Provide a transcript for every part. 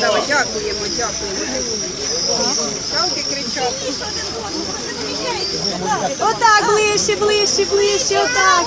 Давай, дякуємо, дякуємо. Отак, ближче, ближче, ближче, отак.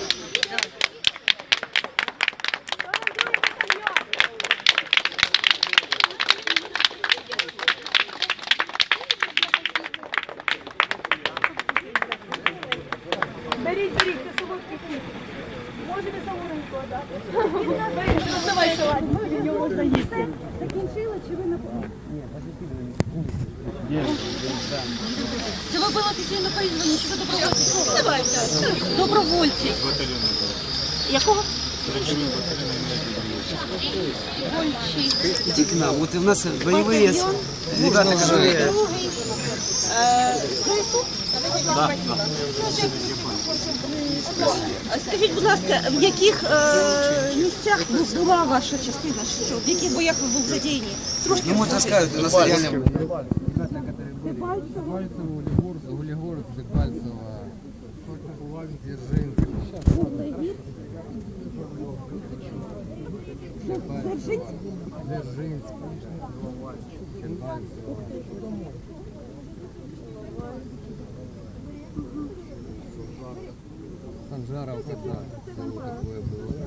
можна їсти. Закінчили чи ви на Це ви були офіційно призвані, чи ви добровольці? Давайте. Добровольці. Якого? Иди к нам. Вот у нас боевые с- ребята, которые... А Скажіть, будь ласка, в яких е, місцях була ваша частина? Що, в яких боях ви були задіяні? Трошки Ну, может, рассказывают, у нас реально... Дебальцево, Улигорск, Улигорск, Дебальцево, Дзержинск. Дзержинск, Дебальцево. Санжаров, когда село такое было.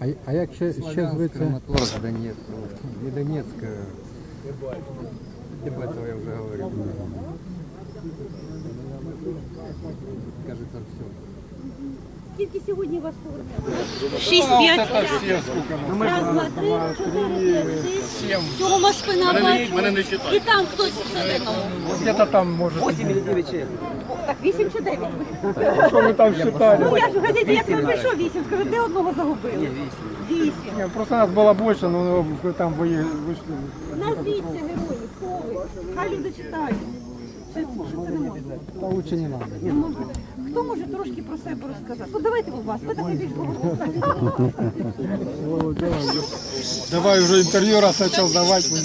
А, а як ще, ще зветься? Краматорськ, Донецьк. от. І Донецьк. е, Дебальцево я вже говорив. Кажется, все. Скільки сьогодні вас повернули? Шість, п'ять. Раз, два, три, чотири, п'ять, шість. Цього у вас спина бачить. І там хтось всередину. Где-то там может. 8 или 9 человек. Так, вісім чи дев'ять? Что вы там считали? Ну я ж в газеті, як ви прийшов вісім, скажу, де одного загубили? Вісім. Не, Просто нас было больше, но вы там вы вышли. Назвіться герої, хто ви? Хай люди читають. Чи, чи це не можна? Да лучше не надо. Не можна. Хто може трошки про себе розказати? Ну давайте у вас, ви такий більш говорите. Давай уже интервью, раз начал давать, вы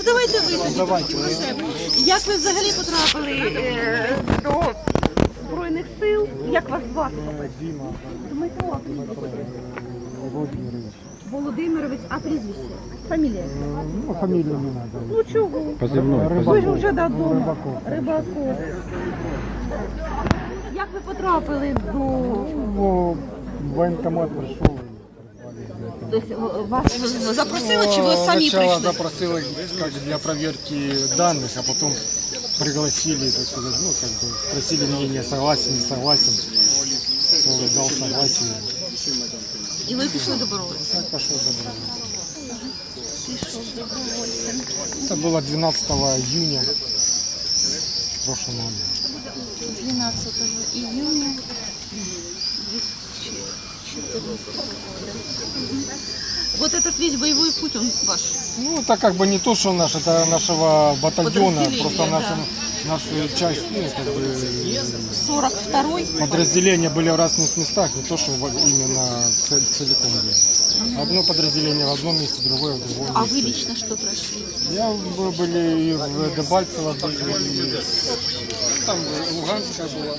Ну давайте ви тоді трошки про себе. Як ви взагалі потрапили е, до Збройних сил? Як вас звати? Дмитро? Владимирович. Володимирович, а прізвище? Фамілія? Ну, фамилию не надо. Ну чого? Ви ж вже додому. Рибаков. Як ви потрапили до Ну, военкомат пришел. Тобто, вас запросили, чи ви самі Сначала прийшли? запросили как, для проверки данных, а потом пригласили, так сказать, ну, как бы спросили мнение, согласен, не согласен. Все, дал согласие. І ви пішли добровольцем. Так пошел добро. Пішов добровольцем. Это было 12 июня прошлого года. 12 июня 2014 года. вот этот весь боевой путь, он ваш. Ну, это как бы не то, что наш, это нашего батальона, просто да. наша, наша часть, ну, как бы, 42-й. подразделения были в разных местах, не то, что именно целиком были. Одно подразделение в одном месте, другое в другом А месте. вы лично что прошли? Я вы были и в Дебальцево, были, и ну, там Луганская была.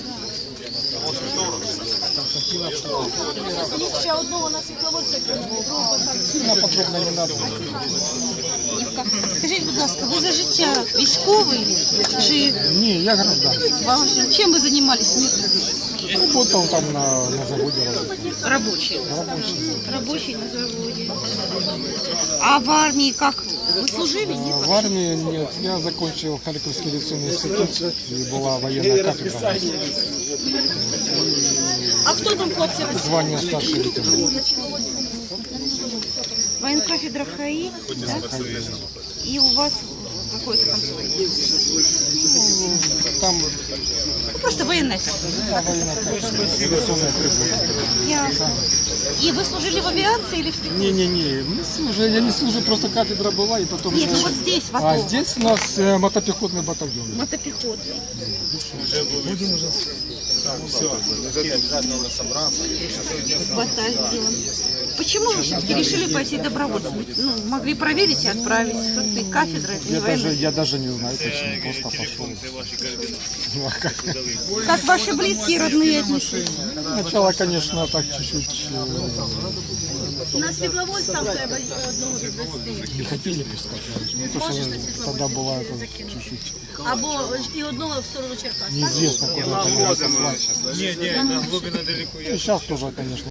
Константиновка. Ще одного на світловодця Ну, подробно не надо. Скажіть, будь ласка, ви за життя військовий чи Не, я гражданский. вам- чим ви займались? Работал там на, на заводе. Рабочий. Рабочий. Рабочий на заводе. А в армии как? Вы служили? Нет? В армии нет. Я закончил Харьковский авиационный институт и была военная кафедра. А хто там розстріляли? Звание старший лейтенант. Военкафедра ХАИ, да? И у вас какой-то там Там Просто военная кафедра. Авиационная прибор. Ясно. И вы служили в авиации или в? Не-не-не, не служу, я не служу, просто кафедра была и потом... Нет, ну вот здесь, в А здесь у нас э, мотопехотный батальон. Мотопехотный. Батальон. Почему вы все-таки решили пойти добровольцем? Ну, могли проверить и отправить. Все-таки кафедра, это не Я даже, военная. я даже не знаю почему, просто пошел. Ну, а как? Как ваши близкие, родные отнеслись? Сначала, конечно, так чуть-чуть э, На Світловой там треба одну відвести. не хотели пускать. Ну, то, что тогда была это чуть-чуть Або і одного в сторону Черкас. неизвестно, куда это послать. Не, не, нам глубина далеко. И сейчас тоже, конечно,